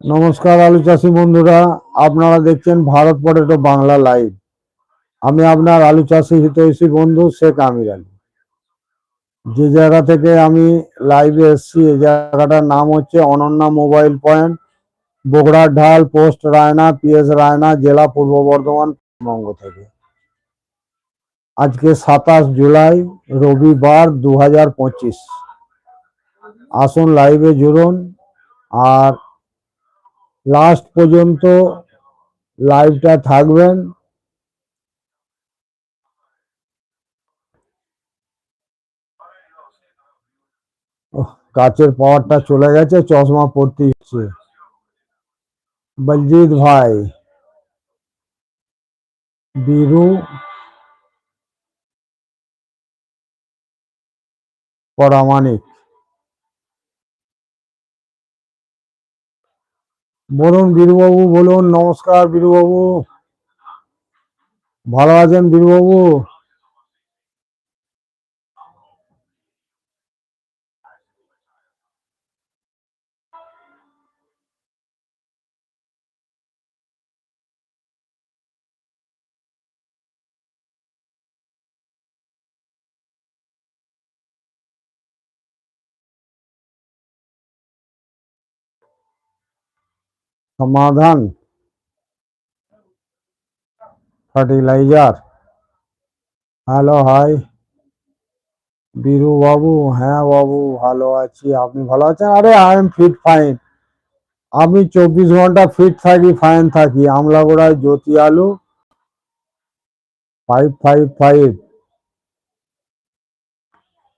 নমস্কার আলু চাষি বন্ধুরা, আপনারা দেখছেন ভারত পটেটো বাংলা লাইভ। আমি আপনার আলু চাষি হিতৈষী বন্ধু শেখ আমির আলী। যে জায়গা থেকে আমি লাইভে এসেছি এই জায়গাটার নাম হচ্ছে অনন্যা মোবাইল পয়েন্ট, বগুড়ার ঢাল, পোস্ট রায়না, পিএস রায়না, জেলা পূর্ব বর্ধমান, পশ্চিমবঙ্গ থেকে। আজকে সাতাশ জুলাই, রবিবার দু হাজার পঁচিশ। আসুন লাইভে জুড়ুন, আর লাস্ট পর্যন্ত লাইভটা থাকবেন। কাচের পাওয়ারটা চলে গেছে, চশমা পড়তে হচ্ছে। বলজিৎ ভাই, বীরু, পরামানিক। বলুন বীরবাবু বলুন নমস্কার বীরবাবু। ভালো আছেন বীরবাবু? সমাধান ফার্টিলাইজার হ্যালো হাই বীরু বাবু হ্যাঁ বাবু ভালো আছি আপনি ভালো আছেন আরে আই এম ফিট ফাইন আমি চব্বিশ ঘণ্টা ফিট থাকি ফাইন থাকি আমলাগোড়ায় জ্যোতি আলু ফাইভ ফাইভ ফাইভ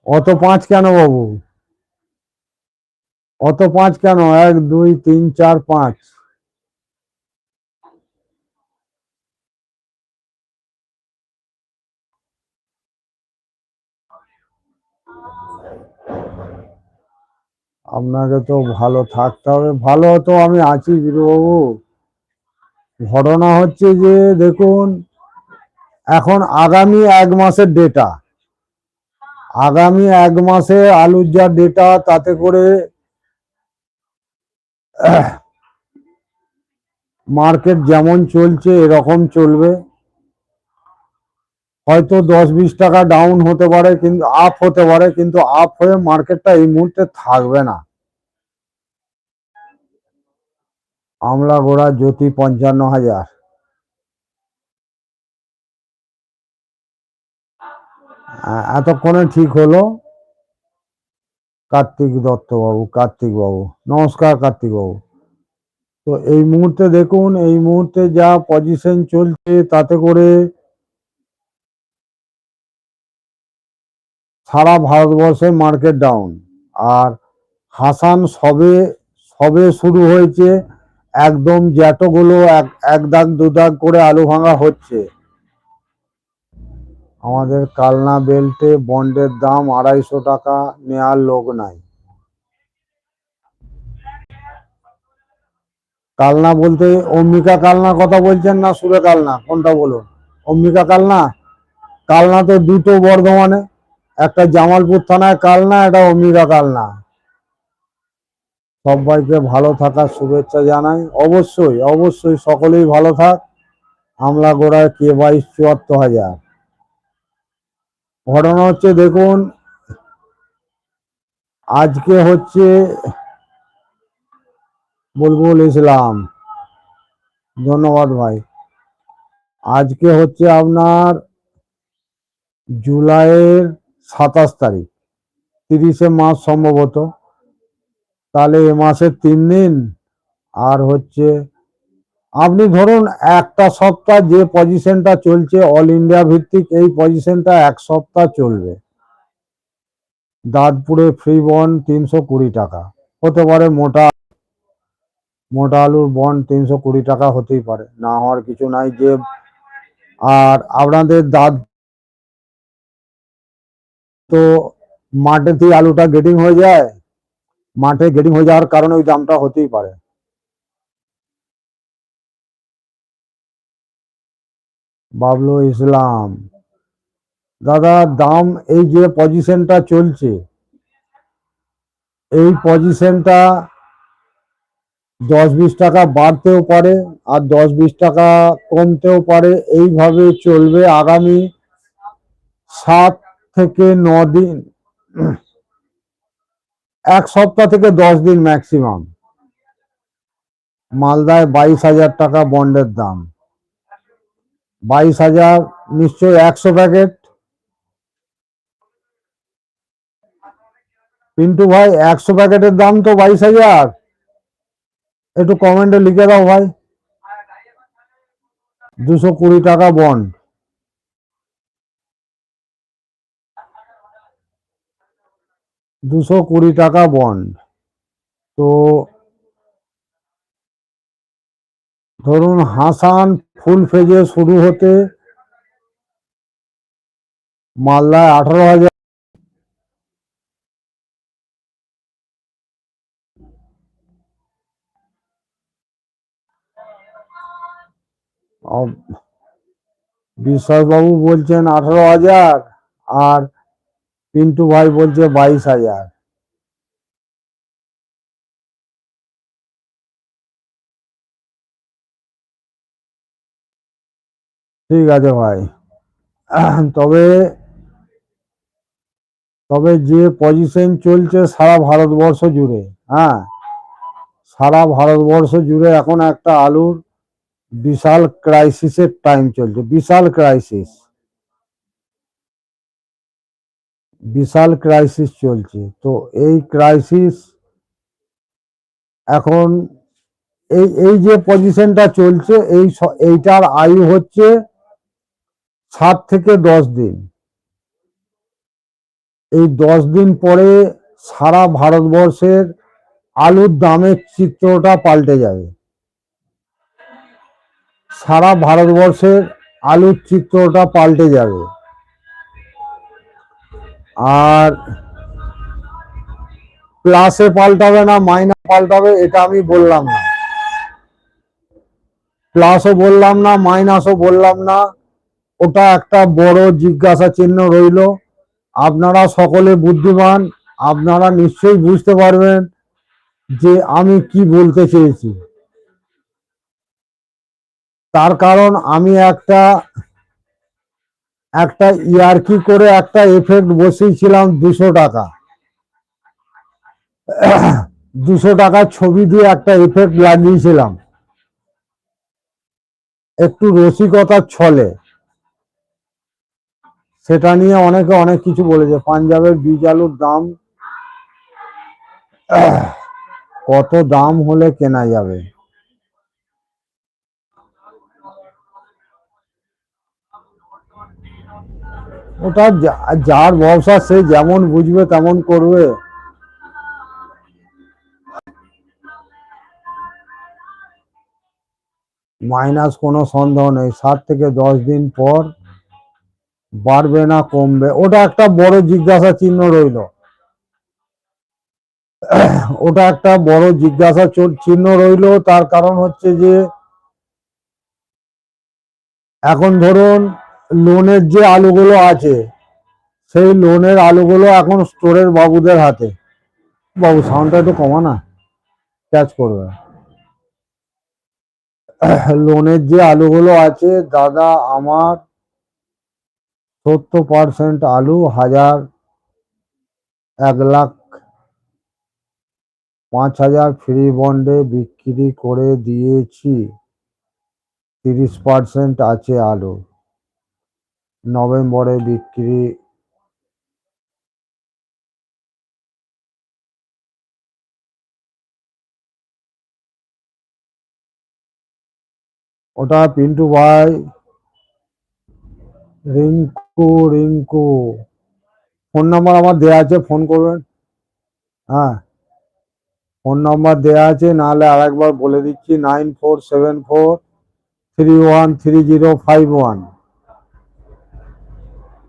অত পাঁচ কেন বাবু অত পাঁচ কেন এক দুই তিন চার পাঁচ আপনাকে তো ভালো থাকতে হবে। ভালো তো আমি আছি বীরবাবু ঘটনা হচ্ছে যে, দেখুন, এখন আগামী এক মাসের ডেটা আগামী এক মাসে আলুর যা ডেটা তাতে করে মার্কেট যেমন চলছে, এরকম চলবে। হয়তো দশ বিশ টাকা ডাউন হতে পারে কিন্তু আপ হতে পারে, কিন্তু আপ হয়ে মার্কেটটা এই মুহূর্তে থাকবে না। আমলা গোড়া জ্যোতি পঞ্চান্ন হাজার। এতক্ষণে ঠিক হলো। কার্তিক দত্ত বাবু কার্তিক বাবু, নমস্কার কার্তিক বাবু। তো এই মুহূর্তে দেখুন, এই মুহূর্তে যা পজিশন চলছে, তাতে করে সারা ভারতবর্ষে মার্কেট ডাউন আর হাসান সবে সবে শুরু হয়েছে, একদম জ্যাটোগুলো এক এক দাগ, দু দাগ করে আলু ভাঙা হচ্ছে। আমাদের কালনা বেল্টে বন্ডের দাম আড়াইশো টাকা, নেয়ার লোক নাই। কালনা বলতে অম্বিকা কালনা কথা বলছেন না সুরে কালনা? কোনটা বলুন? অম্বিকা কালনা? কালনা তো দুটো বর্ধমানে। একটা জামালপুর থানায় কালনা, একটা অম্বিকা কালনা। সবাইকে ভালো থাকার শুভেচ্ছা জানাই। অবশ্যই অবশ্যই সকলেই ভালো থাক। আমলা গোড়ায় কে বাইশ চুয়াত্তর হাজার। ঘটনা হচ্ছে, দেখুন, আজকে হচ্ছে বুলবুল ইসলাম। ধন্যবাদ ভাই। আজকে হচ্ছে আপনার জুলাইয়ের সাতাশ তারিখ। তিরিশে মাস সম্ভবত। তাহলে এ মাসে তিন দিন। আর হচ্ছে, আপনি ধরুন একটা সপ্তাহ যে পজিশনটা চলছে অল ইন্ডিয়া ভিত্তিক এই পজিশনটা এক সপ্তাহ চলবে। দাঁতপুরে ফ্রি বন তিনশো কুড়ি টাকা। হতে পারে মোটা মোটা আলুর বন তিনশো কুড়ি টাকা হতেই পারে। না হওয়ার কিছু নাই যে, আর আপনাদের দাঁত তো মাঠেতেই আলুটা গেটিং হয়ে যায়, মাঠে গেটিং হয়ে যাওয়ার কারণে ওই দামটা হতেই পারে। বাবলু ইসলাম, দাদা দাম এই যে পজিশনটা চলছে, এই পজিশনটা দশ বিশ টাকা বাড়তেও পারে আর দশ বিশ টাকা কমতেও পারে। এইভাবে চলবে আগামী সাত থেকে ন দিন এক সপ্তাহ থেকে দশ দিন ম্যাক্সিমাম মালদায় বাইশ হাজার টাকা বন্ডের দাম। বাইশ হাজার নিশ্চয়ই একশো প্যাকেট। পিন্টু ভাই, একশো প্যাকেটের দাম তো বাইশ হাজার। একটু কমেন্টে লিখে দাও ভাই। দুশো কুড়ি টাকা বন্ড দুশো কুড়ি টাকা বন্ড তো ধরুন হাসান ফুল ফেজে শুরু হতে মালদায় আঠারো হাজার। বিশ্বাসবাবু বলছেন আঠারো হাজার, আর পিন্টু ভাই বলছে বাইশ হাজার। ঠিক আছে ভাই। তবে তবে যে পজিশন চলছে সারা ভারতবর্ষ জুড়ে হ্যাঁ সারা ভারতবর্ষ জুড়ে এখন একটা আলুর বিশাল ক্রাইসিসের টাইম চলছে, বিশাল ক্রাইসিস বিশাল ক্রাইসিস চলছে। তো এই ক্রাইসিস এখন এই এই যে পজিশনটা চলছে, এই এইটার আয়ু হচ্ছে সাত থেকে দশ দিন। এই দশ দিন পরে সারা ভারতবর্ষের আলুর দামের চিত্রটা পাল্টে যাবে। সারা ভারতবর্ষের আলুর চিত্রটা পাল্টে যাবে। আর প্লাসে পাল্টাবে না মাইনাস পাল্টাবে, এটা আমি বললাম না। প্লাসও বললাম না মাইনাসও বললাম না। ওটা একটা বড় জিজ্ঞাসা চিহ্ন রইল। আপনারা সকলে বুদ্ধিমান, আপনারা নিশ্চয়ই বুঝতে পারবেন যে আমি কি বলতে চেয়েছি। তার কারণ আমি একটা একটা ইয়ারকি করে একটা এফেক্ট বসিয়েছিলাম দুশো টাকা। দুশো টাকার ছবি দিয়ে একটা এফেক্ট লাগিয়েছিলাম। একটু রসিকতার ছলে। সেটা নিয়ে অনেকে অনেক কিছু বলেছে। পাঞ্জাবের বীজ আলুর দাম, কত দাম হলে কেনা যাবে? ওটা যার ব্যবসা সে যেমন বুঝবে তেমন করবে। মাইনাস কোনো সন্দেহ নেই। সাত থেকে দশ দিন পর বাড়বে না, কমবে। ওটা একটা বড় জিজ্ঞাসা চিহ্ন রইল। ওটা একটা বড় জিজ্ঞাসা চিহ্ন রইল। তার কারণ হচ্ছে যে এখন ধরুন লোনের যে আলুগুলো আছে, সেই লোনের আলুগুলো এখন স্টোরের বাবুদের হাতে। বাবু সাউন্ডটা একটু কমা না? ক্যাচ করবে। লোনের যে আলুগুলো আছে, দাদা, আমার সত্তর পার্সেন্ট আলু হাজার এক লাখ পাঁচ হাজার ফ্রি বন্ডে বিক্রি করে দিয়েছি। তিরিশ পার্সেন্ট আছে আলু নভেম্বরে বিক্রি ওটা পিন্টু ভাই, রিঙ্কু রিঙ্কু। ফোন নাম্বার আমার দেয়া আছে, ফোন করবেন। হ্যাঁ। ফোন নাম্বার দেয়া আছে, নাহলে আরেকবার বলে দিচ্ছি, nine four seven four three one three zero five one.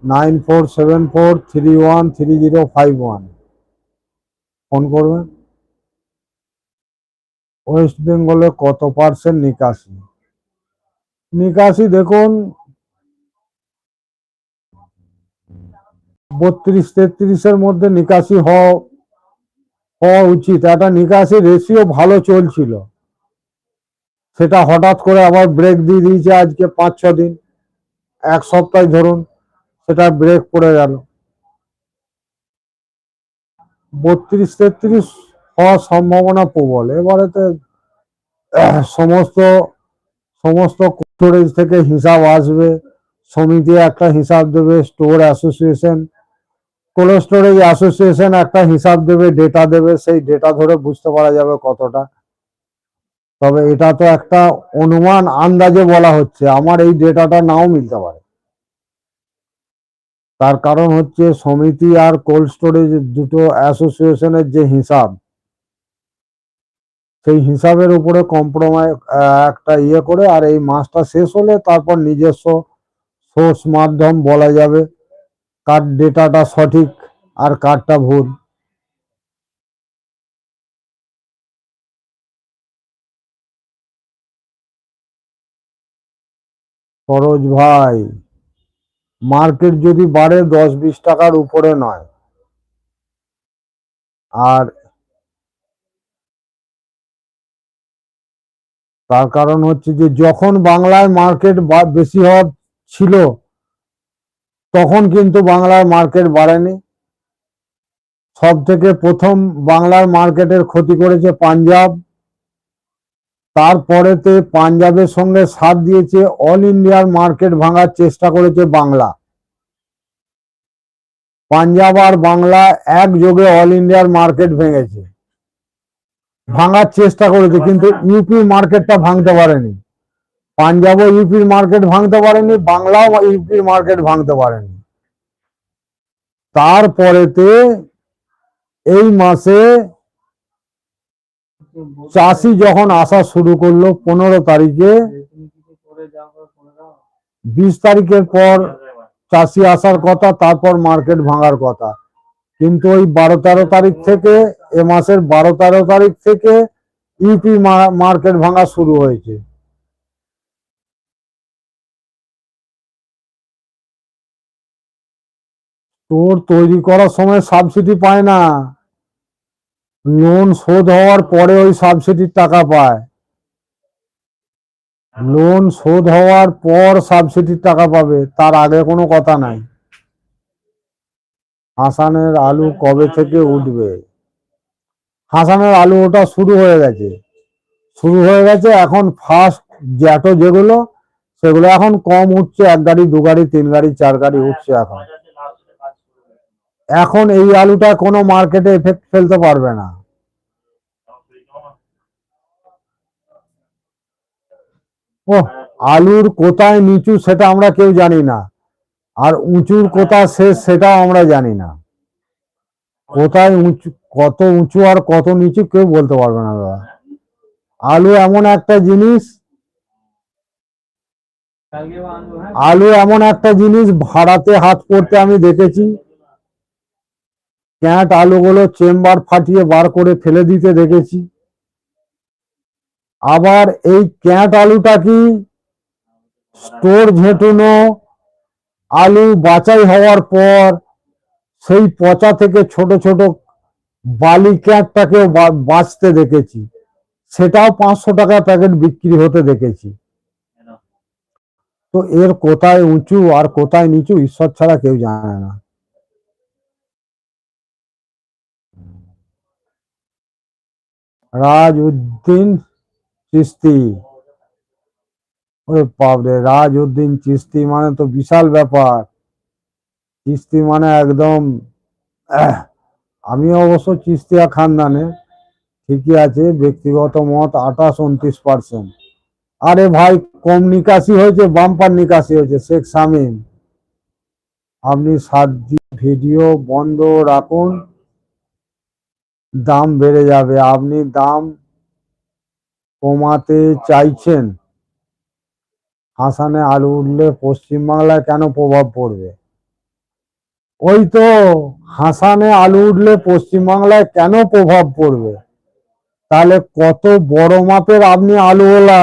Nine four seven four three one three zero five one. Phone করবেন। ওয়েস্ট বেঙ্গলে কত পার্সেন্ট নিকাশি? নিকাশি দেখুন, বত্রিশ তেত্রিশের মধ্যে নিকাশি হওয়া উচিত। একটা নিকাশি রেশিও ভালো চলছিল। সেটা হঠাৎ করে আবার ব্রেক দিয়ে দিয়েছে আজকে পাঁচ ছ দিন এক সপ্তাহ ধরুন। সেটা ব্রেক পড়ে গেল। বত্রিশ তেত্রিশ হওয়ার সম্ভাবনা প্রবল। এবারেতে সমস্ত সমস্ত স্টোরেজ থেকে হিসাব আসবে। সমিতি একটা হিসাব দেবে store association cold storage association একটা হিসাব দেবে ডেটা দেবে। সেই ডেটা ধরে বুঝতে পারা যাবে কতটা। তবে এটা তো একটা অনুমান আন্দাজে বলা হচ্ছে। আমার এই ডেটাটা নাও মিলতে পারে। তার কারণ হচ্ছে সমিতি আর কোল্ড স্টোরেজ দুটো অ্যাসোসিয়েশনের যে হিসাব, সেই হিসাবের উপরে কম্প্রোমাইজ একটা ইয়ে করে আর এই মাসটা শেষ হলে তারপর নিজস্ব সোর্স মাধ্যম বলা যাবে, কার ডেটাটা সঠিক আর কারটা ভুল। সরোজ ভাই। মার্কেট যদি বাড়ে, দশ বিশ টাকার উপরে নয়। আর তার কারণ হচ্ছে যে, যখন বাংলায় মার্কেট বেশি হওয়ার ছিল, তখন কিন্তু বাংলার মার্কেট বাড়েনি। সব থেকে প্রথম বাংলার মার্কেটের ক্ষতি করেছে পাঞ্জাব। তারপরেতে পাঞ্জাবের সঙ্গে সাথ দিয়েছে অল ইন্ডিয়ার মার্কেট ভাঙার চেষ্টা করেছে বাংলা। পাঞ্জাব আর বাংলা একযোগে অল ইন্ডিয়ার মার্কেট ভেঙেছে। ভাঙার চেষ্টা করেছে, কিন্তু ইউপি মার্কেটটা ভাঙতে পারেনি। পাঞ্জাবও ইউপির মার্কেট ভাঙতে পারেনি, বাংলাও ইউপির মার্কেট ভাঙতে পারেনি। তারপরেতে এই মাসে চাষি যখন আসা শুরু করল পনেরো তারিখে, বিশ তারিখের পর চাষি আসার কথা, তারপর মার্কেট ভাঙার কথা। কিন্তু ওই বারো তেরো তারিখ থেকে, এ মাসের বারো তেরো তারিখ থেকে ইউপি মার্কেট ভাঙা শুরু হয়েছে। স্টোর তৈরি করার সময় সাবসিডি পায় না। লোন শোধ হওয়ার পরে ওই সাবসিডির টাকা পায়। লোন শোধ হওয়ার পর সাবসিডির টাকা পাবে, তার আগে কোনো কথা নাই। হাসানের আলু কবে থেকে উঠবে? হাসানের আলু ওটা শুরু হয়ে গেছে। শুরু হয়ে গেছে, এখন ফার্স্ট জ্যাটো যেগুলো, সেগুলো এখন কম উঠছে, এক গাড়ি, দু গাড়ি, তিন গাড়ি, চার গাড়ি উঠছে এখন। এখন এই আলুটা কোনো মার্কেটে এফেক্ট ফেলতে পারবে না। ও আলুর কোথায় নিচু সেটা আমরা কেউ জানি না। আর উঁচুর কোথায় শেষ সেটাও আমরা জানি না। কোথায় উঁচু, কত উঁচু আর কত নিচু কেউ বলতে পারবে না দাদা। আলু এমন একটা জিনিস, আলু এমন একটা জিনিস ভাড়াতে হাত করতে আমি দেখেছি। ক্যাঁট আলুগুলো চেম্বার ফাটিয়ে বার করে ফেলে দিতে দেখেছি। আবার এই ক্যাঁট আলুটা কি স্টোর ঝেঁটুনো আলু বাছাই হওয়ার পর সেই পচা থেকে ছোট ছোট বালি ক্যাঁটটাকে বাঁচতে দেখেছি। সেটাও পাঁচশো টাকা প্যাকেট বিক্রি হতে দেখেছি। তো এর কোথায় উঁচু আর কোথায় নিচু ঈশ্বর ছাড়া কেউ জানে না। রাজ উদ্দিন চিস্তি ওরে বাপরে রাজ উদ্দিন চিস্তি মানে তো বিশাল ব্যাপার। চিস্তি মানে একদম আমি অবশ্য চিস্তিয়া খানদানে ঠিকই আছে, ব্যক্তিগত মত আঠাশ, উনত্রিশ পার্সেন্ট আরে ভাই, কম নিকাশি হয়েছে, বাম্পার নিকাশি হয়েছে, শেখ শামীম। আপনি সাত ভিডিও বন্ধ রাখুন। দাম বেড়ে যাবে। আপনি দাম কমাতে চাইছেন। হাসানে আলু উঠলে পশ্চিমবাংলায় কেন প্রভাব পড়বে? ওই তো হাসানে আলু উঠলে পশ্চিমবাংলায় কেন প্রভাব পড়বে? তাহলে কত বড় মাপের আপনি আলুওয়ালা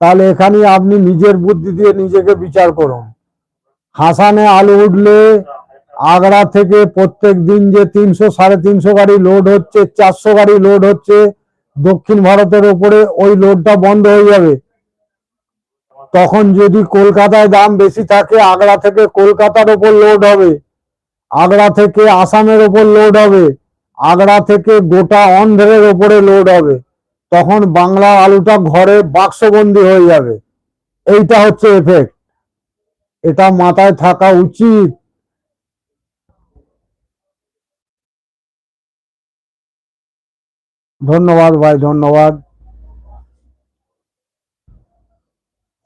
তাহলে এখানে আপনি নিজের বুদ্ধি দিয়ে নিজেকে বিচার করুন। হাসানে আলু উঠলে আগ্রা থেকে প্রত্যেক দিন যে তিনশো সাড়ে তিনশো গাড়ি লোড হচ্ছে, চারশো গাড়ি লোড হচ্ছে, দক্ষিণ ভারতের ওপরে ওই লোডটা বন্ধ হয়ে যাবে। তখন যদি কলকাতায় দাম বেশি থাকে, আগ্রা থেকে কলকাতার ওপর লোড হবে, আগ্রা থেকে আসামের ওপর লোড হবে, আগ্রা থেকে গোটা অন্ধ্রের ওপরে লোড হবে, তখন বাংলা আলুটা ঘরে বাক্সবন্দি হয়ে যাবে। এইটা হচ্ছে এফেক্ট এটা মাথায় থাকা উচিত। ধন্যবাদ ভাই, ধন্যবাদ।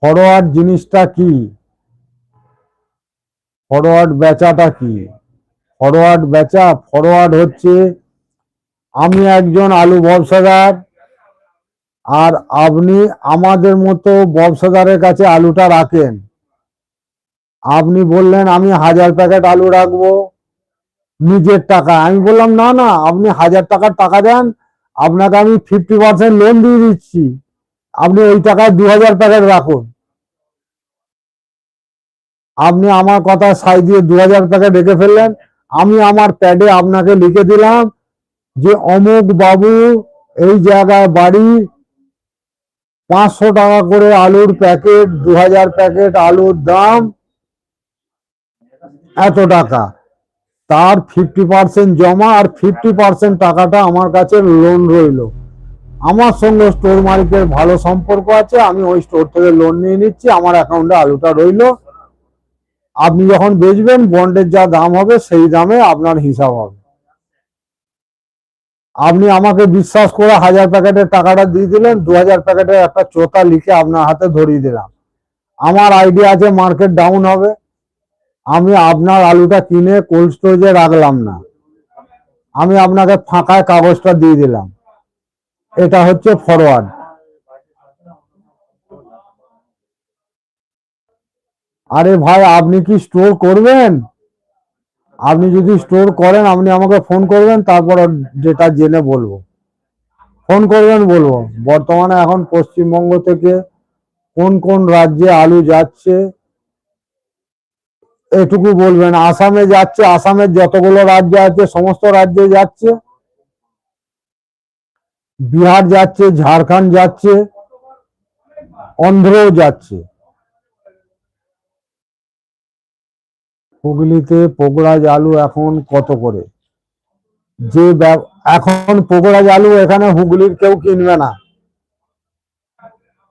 ফরওয়ার্ড জিনিসটা কি? ফরওয়ার্ড বেচাটা কি? ফরওয়ার্ড বেচা ফরওয়ার্ড হচ্ছে আমি একজন আলু ব্যবসাদার আর আপনি আমাদের মতো ব্যবসাদারের কাছে আলুটা রাখেন। আপনি বললেন, আমি হাজার প্যাকেট আলু রাখব নিজের টাকা আমি বললাম, না না, আপনি হাজার টাকার টাকা দেন আপনাকে আমি ফিফটি পার্সেন্ট লোন দিয়ে দিচ্ছি। আপনি ওই টাকায় দু হাজার প্যাকেট রাখুন। আপনি আমার কথা সাই দিয়ে দু হাজার প্যাকেট রেখে ফেললেন। আমি আমার প্যাডে আপনাকে লিখে দিলাম যে, অমুক বাবু এই জায়গায় বাড়ি, পাঁচশো টাকা করে আলুর প্যাকেট দু হাজার প্যাকেট আলুর দাম, এত টাকা। তার ফিফটি পার্সেন্ট জমা আর ফিফটি পার্সেন্ট টাকাটা আমার কাছে লোন রইল। আমার সঙ্গে স্টোর মালিকের ভালো সম্পর্ক আছে, আমি ওই স্টোর থেকে লোন নিয়ে নিচ্ছি, আমার অ্যাকাউন্টে আলুটা রইল। আপনি যখন বেচবেন বন্ডের যা দাম হবে, সেই দামে আপনার হিসাব হবে। আপনি আমাকে বিশ্বাস করে হাজার প্যাকেটের টাকাটা দিয়ে দিলেন দু হাজার প্যাকেটের একটা চোতা লিখে আপনার হাতে ধরিয়ে দিলাম। আমার আইডিয়া আছে মার্কেট ডাউন হবে। আমি আপনার আলুটা কিনে কোল্ড স্টোরেজে রাখলাম না। আমি আপনাকে ফাঁকায় কাগজটা দিয়ে দিলাম। এটা হচ্ছে ফরওয়ার্ড আরে ভাই, আপনি কি স্টোর করবেন? আপনি যদি স্টোর করেন, আপনি আমাকে ফোন করবেন, তারপর ডেটা জেনে বলব। ফোন করবেন বলব। বর্তমানে এখন পশ্চিমবঙ্গ থেকে কোন কোন রাজ্যে আলু যাচ্ছে এটুকু বলবেন। আসামে যাচ্ছে, আসামের যতগুলো রাজ্য আছে, সমস্ত রাজ্যে যাচ্ছে। বিহার যাচ্ছে, ঝাড়খণ্ড যাচ্ছে, অন্ধ্রও যাচ্ছে। হুগলিতে পোগরাজ আলু এখন কত করে? যে এখন পোগরাজ আলু এখানে হুগলির কেউ কিনবে না।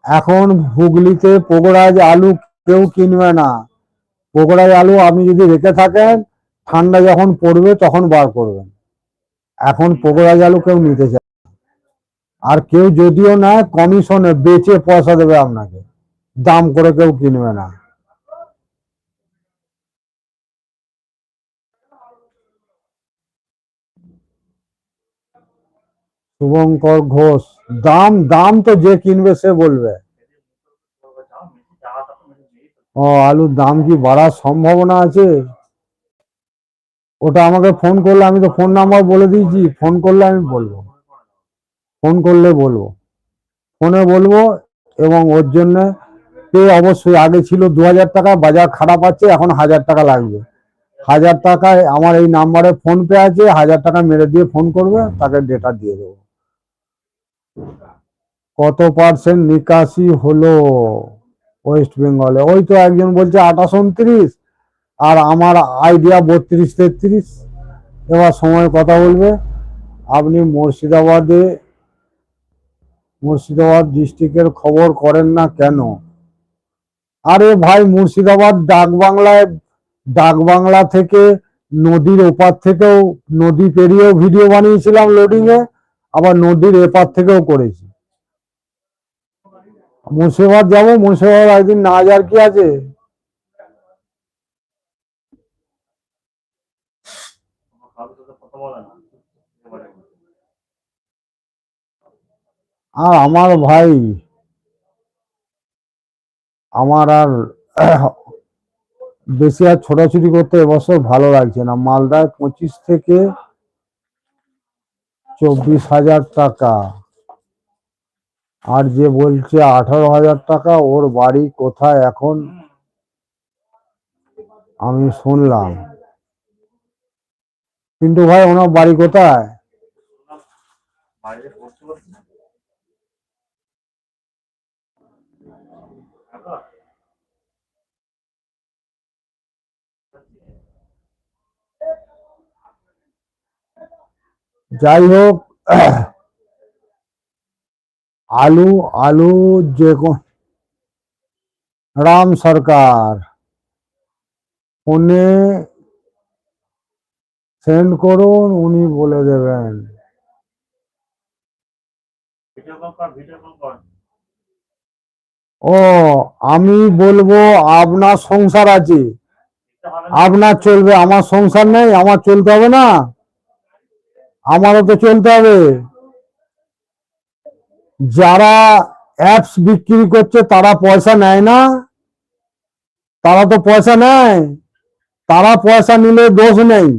এখন হুগলিতে পোগরাজ আলু কেউ কিনবে না। পোগরাজ আলু আপনি যদি রেখে থাকেন, ঠান্ডা যখন পড়বে তখন বার করবেন। এখন পোগরাজ আলু কেউ নিতে চায় না। আর কেউ যদিও নেয় কমিশনে বেচে পয়সা দেবে আপনাকে। দাম করে কেউ কিনবে না। শুভঙ্কর ঘোষ, দাম দাম তো যে কিনবে সে বলবে। ও, আলুর দাম কি বাড়ার সম্ভাবনা আছে? ওটা আমাকে ফোন করলে, আমি তো ফোন নাম্বার বলে দিয়েছি ফোন করলে আমি বলব। ফোন করলে বলব। ফোনে বলব এবং ওর জন্য অবশ্যই আগে ছিল দু হাজার টাকা, বাজার খারাপ আছে, এখন হাজার টাকা লাগবে। হাজার টাকায় আমার এই নাম্বারে ফোন পে আছে, হাজার টাকা মেরে দিয়ে ফোন করবে, তাকে ডেটা দিয়ে দেবো। কত পার্সেন্ট নিকাশি হলো? ওয়েস্ট বেঙ্গলে ওই তো একজন বলছে আঠাশ উনত্রিশ, আর আমার আইডিয়া বত্রিশ তেত্রিশ। এবার সময় কথা বলবে। আপনি মুর্শিদাবাদে, মুর্শিদাবাদ ডিস্ট্রিক্টের খবর করেন না কেন? আরে ভাই, মুর্শিদাবাদ ডাক বাংলায়, ডাক বাংলা থেকে নদীর ওপার থেকেও, নদী পেরিয়েও ভিডিও বানিয়েছিলাম লোডিংয়ে আবার নদীর এপার থেকেও করেছি। মুর্শিদাবাদ যাব, মুর্শিদাবাদ একদিন না যাওয়ার কি আছে? আর আমার ভাই, আমার আর বেশি আর ছোটাছুটি করতে এবছর ভালো লাগছে না। মালদায় পঁচিশ থেকে চব্বিশ হাজার টাকা। আর যে বলছে আঠারো হাজার টাকা, ওর বাড়ি কোথায় এখন? আমি শুনলাম। কিন্তু ভাই, ওনার বাড়ি কোথায়? যাই হোক আলু আলু যে রাম সরকার ফোনে সেন্ড করুন উনি বলে দেবেন। ও আমি বলব আপনার সংসার আছে। আপনার চলবে আমার সংসার নেই আমার চলতে হবে না। আমারও তো চলতে হবে। যারা অ্যাপস বিক্রি করছে, তারা পয়সা নেয় না। তারা তো পয়সা নেয়। তারা পয়সা নিলে দোষ নেই।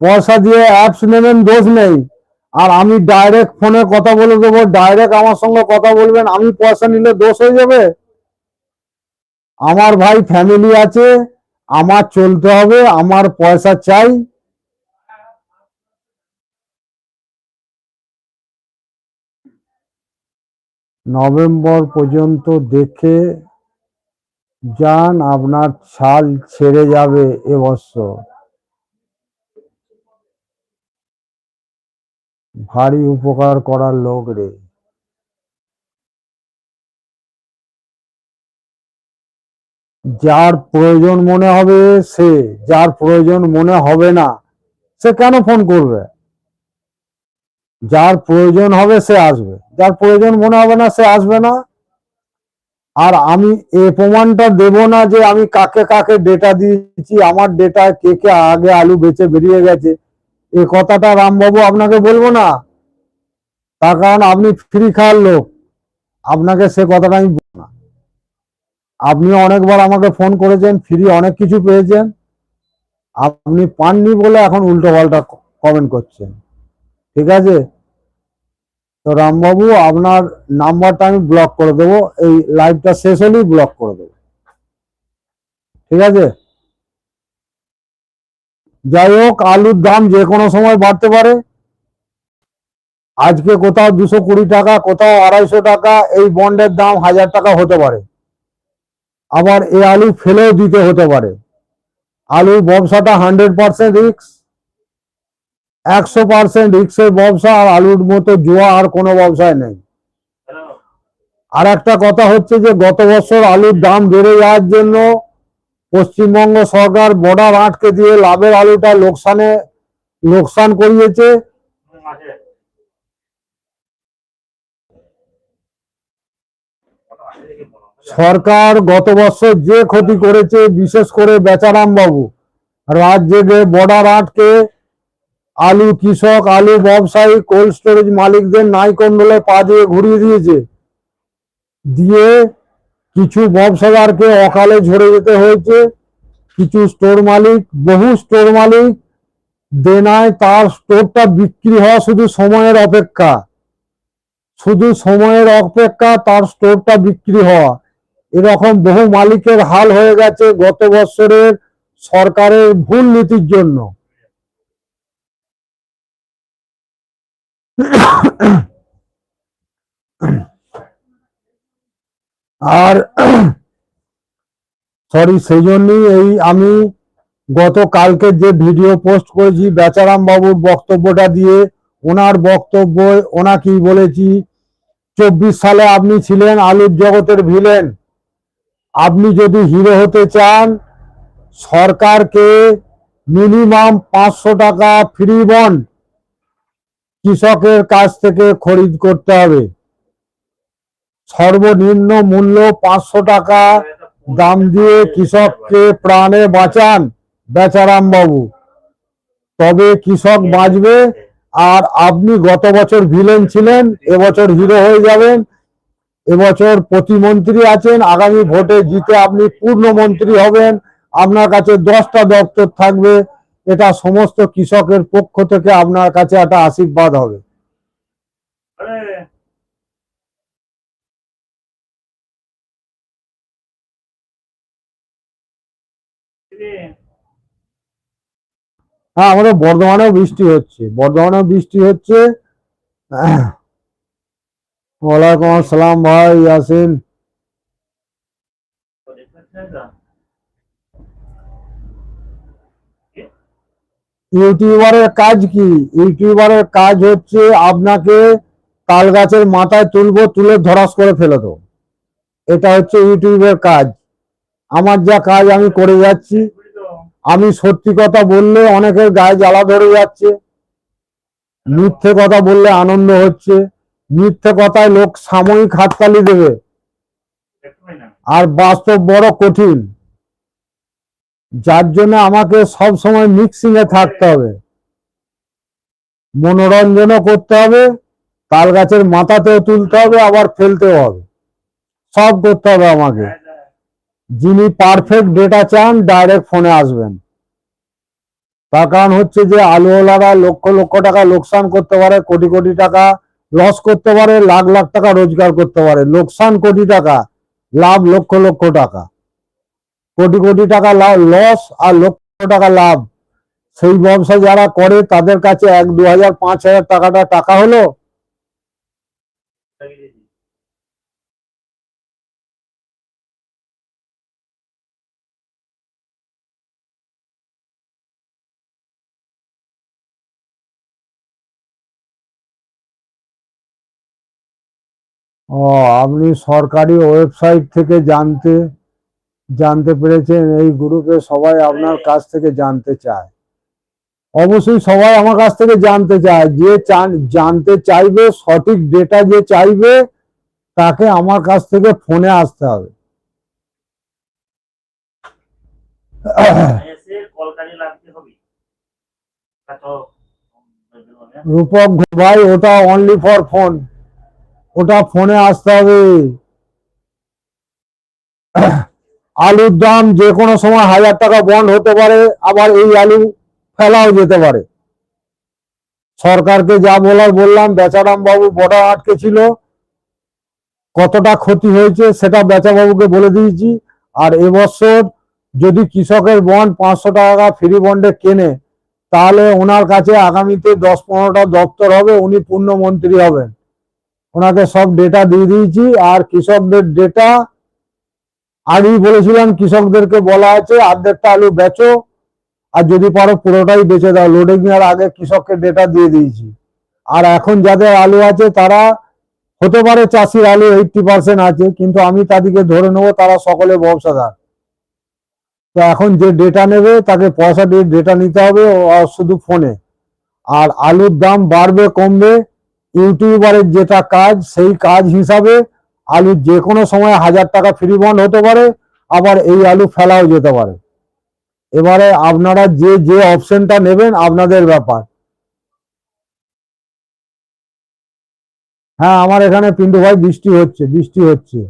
পয়সা দিয়ে অ্যাপস নেবেন, দোষ নেই। আর আমি ডাইরেক্ট ফোনে কথা বলে দেবো ডাইরেক্ট আমার সঙ্গে কথা বলবেন, আমি পয়সা নিলে দোষ হয়ে যাবে। আমার ভাই ফ্যামিলি আছে, আমার চলতে হবে, আমার পয়সা চাই। নভেম্বর পর্যন্ত দেখে যান আপনার ছাল ছেড়ে যাবে এবছর ভারী উপকার করার লোক রে। যার প্রয়োজন মনে হবে সে, যার প্রয়োজন মনে হবে না, সে কেন ফোন করবে? যার প্রয়োজন হবে সে আসবে। যার প্রয়োজন মনে হবে না, সে আসবে না। আর আমি এ প্রমাণটা দেব না যে আমি কাকে কাকে ডেটা দিয়েছি, আমার ডেটা কে কে আগে আলু বেচে বেরিয়ে গেছে। এ কথাটা রামবাবু আপনাকে বলব না। তার কারণ আপনি ফ্রি খাওয়ার লোক। আপনাকে সে কথাটা আমি বলব না। আপনি অনেকবার আমাকে ফোন করেছেন ফ্রি অনেক কিছু পেয়েছেন। আপনি পাননি বলে এখন উল্টো পাল্টা কমেন্ট করছেন। ঠিক আছে? তো রামবাবু, আপনার নাম্বারটা আমি ব্লক করে দেবো। এই লাইভটা শেষ হলেই ব্লক করে দেবো। ঠিক আছে? যাই হোক, আলুর দাম যে কোনো সময় বাড়তে পারে। আজকে কোথাও দুশো কুড়ি টাকা, কোথাও আড়াইশো টাকা, এই বন্ডের দাম হাজার টাকা হতে পারে। আবার এই আলু ফেলেও দিতে হতে পারে। আলুর ব্যবসাটা হান্ড্রেড পার্সেন্ট রিক্স একশো পার্সেন্ট রিক্সের ব্যবসা আর আলুর মতো জোয়া আর কোনো ব্যবসায় নেই আর একটা কথা হচ্ছে যে, গত বছর আলুর দাম বেড়ে যাওয়ার জন্য পশ্চিমবঙ্গ সরকার বর্ডার আটকে দিয়ে লাভের আলুটা লোকসানে, লোকসান করিয়েছে। সরকার গত বছর যে ক্ষতি করেছে, বিশেষ করে বেচারাম বাবু রাজ্যে বর্ডার আটকে আলু কৃষক, আলু ব্যবসায়ী, কোল্ড স্টোরেজ মালিকদের নাইকন্ডলে পা দিয়ে ঘুরিয়ে দিয়েছে। দিয়ে কিছু ব্যবসাদারকে অকালে ঝরে যেতে হয়েছে। কিছু স্টোর মালিক, বহু স্টোর মালিক দেনায় তার স্টোরটা বিক্রি হওয়া শুধু সময়ের অপেক্ষা। শুধু সময়ের অপেক্ষা তার স্টোরটা বিক্রি হওয়া। এরকম বহু মালিকের হাল হয়ে গেছে গত বছরের সরকারের ভুল নীতির জন্য। আর সরি সেই জন্যই এই আমি গতকালকে যে ভিডিও পোস্ট করেছি বেচারাম বাবুর বক্তব্যটা দিয়ে ওনার বক্তব্য ওনাকেই বলেছি, চব্বিশ সালে আপনি ছিলেন আলুর জগতের ভিলেন আপনি যদি হিরো হতে চান, সরকারকে মিনিমাম পাঁচশো টাকা ফ্রি বন্ড কৃষকের কাছ থেকে খরিদ করতে হবে। সর্বনিম্ন মূল্য পাঁচশো টাকা দাম দিয়ে কৃষককে প্রাণে বাঁচান বেচারাম বাবু। তবে কৃষক বাঁচবে আর আপনি গত বছর ভিলেন ছিলেন, এবছর হিরো হয়ে যাবেন, এবছর প্রতিমন্ত্রী আছেন, আগামী ভোটে জিতে আপনি পূর্ণমন্ত্রী হবেন, আপনার কাছে দশটা দপ্তর থাকবে এটা সমস্ত কৃষকের পক্ষ থেকে আপনার কাছে একটা আশীর্বাদ হবে। হ্যাঁ আমাদের বর্ধমানেও বৃষ্টি হচ্ছে। বর্ধমানেও বৃষ্টি হচ্ছে। ওয়ালাইকুম আসসালাম ভাই ইয়াসিন। ইউটিউবারের কাজ কি? ইউটিউবারের কাজ হচ্ছে আপনাকে তাল গাছের মাথায় তুলবো, তুলে ধরাস করে ফেলে দেবো। এটা হচ্ছে ইউটিউবের কাজ। আমার যা কাজ আমি করে যাচ্ছি। আমি সত্যি কথা বললে অনেকের গায়ে জ্বালা ধরে যাচ্ছে। মিথ্যে কথা বললে আনন্দ হচ্ছে। মিথ্যে কথায় লোক সাময়িক হাততালি দেবে। আর বাস্তব বড় কঠিন। যার জন্য আমাকে সব সময় মিক্সিং এ থাকতে হবে। মনোরঞ্জনও করতে হবে, তাল গাছের মাথাতেও তুলতে হবে, আবার ফেলতেও হবে। সব করতে হবে আমাকে। যিনি পারফেক্ট ডেটা চান ডাইরেক্ট ফোনে আসবেন। তার কারণ হচ্ছে যে আলুওয়ালারা লক্ষ লক্ষ টাকা লোকসান করতে পারে, কোটি কোটি টাকা লস করতে পারে, লাখ লাখ টাকা রোজগার করতে পারে। লোকসান কোটি টাকা, লাভ লক্ষ লক্ষ টাকা। কোটি কোটি টাকা লস আর লক্ষ টাকা লাভ। সেই ব্যবসা যারা করে, তাদের কাছে এক দু হাজার, পাঁচ হাজার টাকাটা টাকা হলো। ও, আপনি সরকারি ওয়েবসাইট থেকে জানতে জানতে পেরেছেন, এই গ্রুপে সবাই আপনার কাছ থেকে জানতে চায়। অবশ্যই সবাই আমার কাছ থেকে জানতে চায়, যে জানতে চাইবে, সঠিক ডেটা যে চাইবে, তাকে আমার কাছ থেকে ফোনে আসতে হবে। রূপক ভাই, ওটা অনলি ফর ফোন ওটা ফোনে আসতে হবে। আলুর দাম যে কোনো সময় হাজার টাকা বন্ড হতে পারে, আবার এই আলু ফেলাও যেতে পারে। সরকারকে যা বলার বললাম বেচারাম বাবু বর্ডার আটকে ছিল। কতটা ক্ষতি হয়েছে সেটা বেচা বাবুকে বলে দিয়েছি। আর এবছর যদি কৃষকের বন্ড পাঁচশো টাকা ফ্রি বন্ডে কেনে, তাহলে ওনার কাছে আগামীতে দশ পনেরোটা দপ্তর হবে, উনি পূর্ণমন্ত্রী হবেন। ওনাকে সব ডেটা দিয়ে দিয়েছি, আর কৃষকদের ডেটা আগেই বলেছিলাম, কৃষকদেরকে বলা আছে অর্ধেকটা আলু বেচো, আর যদি পারো পুরোটাই বেচে দাও। লোডিং এর আগে কৃষককে ডেটা দিয়ে দিয়েছি। আর এখন যাদের আলু আছে, তারা হতে পারে চাষির আলু এইটটি পার্সেন্ট আছে, কিন্তু আমি তাদেরকে ধরে নেব, তারা সকলে ব্যবসাদার। তো এখন যে ডেটা নেবে, তাকে পয়সা দিয়ে ডেটা নিতে হবে শুধু ফোনে আর আলুর দাম বাড়বে, কমবে, ইউটিউবারের যেটা কাজ, সেই কাজ হিসাবে আলু যে কোনো সময় হাজার টাকা ফ্রি বন্ড হতে পারে, আবার এই আলু ফেলাও যেতে পারে। এবারে আপনারা যে যে অপশনটা নেবেন আপনাদের ব্যাপার। হ্যাঁ আমার এখানে পিন্টু ভাই বৃষ্টি হচ্ছে বৃষ্টি হচ্ছে।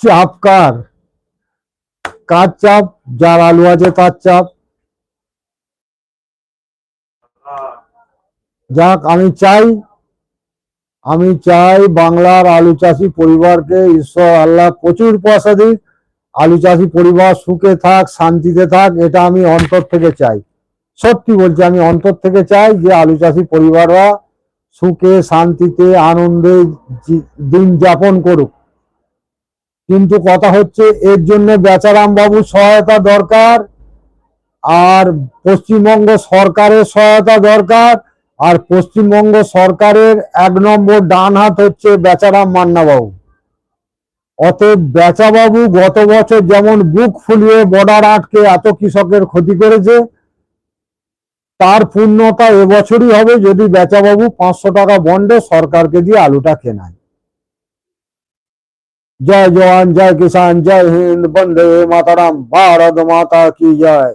চাপ কার? কার চাপ? যার আলু আছে তার চাপ হ্যাঁ, যাক, আমি চাই আমি চাই বাংলার আলু চাষি পরিবারকে, ঈশ্বর আল্লাহ, প্রচুর পয়সা দিক, আলু চাষি পরিবার সুখে থাক, শান্তিতে থাক, এটা আমি অন্তর থেকে চাই। সত্যি বলছি, আমি অন্তর থেকে চাই যে আলু চাষি পরিবাররা সুখে, শান্তিতে, আনন্দে দিন যাপন করুক। কিন্তু কথা হচ্ছে, এর জন্য বেচারাম বাবু সহায়তা দরকার, আর পশ্চিমবঙ্গ সরকারের সহায়তা দরকার আর পশ্চিমবঙ্গ সরকারের এক নম্বর ডান হাত হচ্ছে বেচারাম মান্নাবাবু। অতএব বেচাবাবু গত বছর যেমন বুক ফুলিয়ে বর্ডার আটকে এত কৃষকের ক্ষতি করেছে, তার পূর্ণতা এবছরই হবে যদি বেচাবাবু পাঁচশো টাকা বন্ডে সরকারকে দিয়ে আলুটা কেনায়। জয় জওয়ান, জয় কিষান জয় হিন্দ, বন্দে মাতারাম, ভারত মাতা কি জয়।